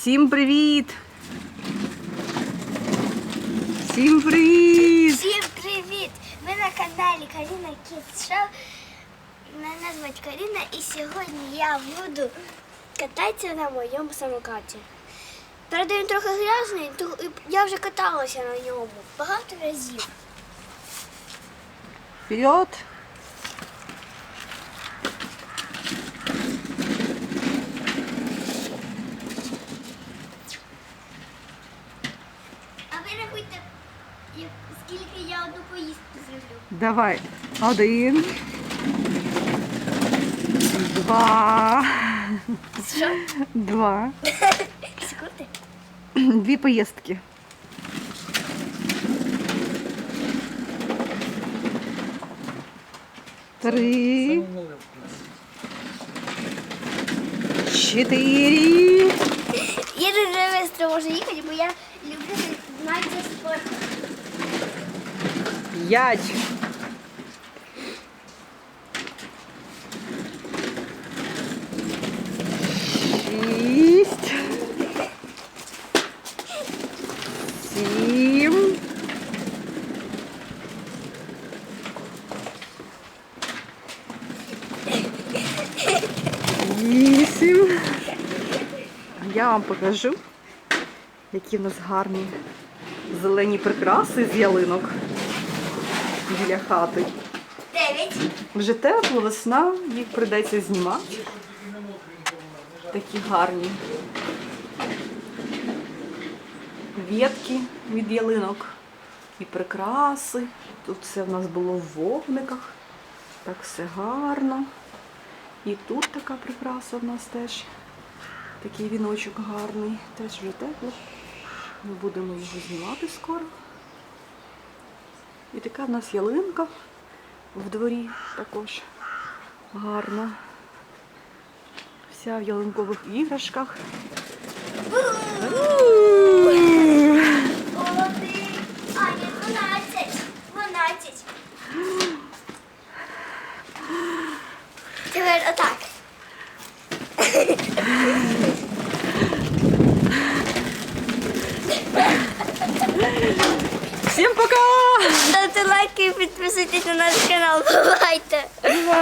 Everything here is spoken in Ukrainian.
Всім привіт! Всім привіт! Всім привіт! Ви на каналі Каріна Kids Show. Мене звуть Каріна і сьогодні я буду кататися на моєму самокаті. Правда, він трохи грязний, то я вже каталася на ньому багато разів. Вперед! Скільки я одну поїздку зроблю. Давай. Один. Два. Що? Два. Секунди. Дві поїздки. Три. Чотири. Я дуже швидко можу їхати, бо я люблю займатися спортом. П'ять. Шість. Сім. Вісім. Я вам покажу, які в нас гарні зелені прикраси з ялинок біля хати. Дев'ять. Вже тепло, весна, їх прийдеться знімати. Такі гарні. Ветки від ялинок і прикраси. Тут все в нас було в вогниках. Так все гарно. І тут така прикраса в нас теж. Такий віночок гарний. Теж вже тепло. Ми будемо його знімати скоро. І така в нас ялинка в дворі також гарна. Вся в ялинкових іграшках. Один. А, ні, дванадцять. Дванадцять. Тепер отак. Всім пока! Don't like if it visited another canal. Bye.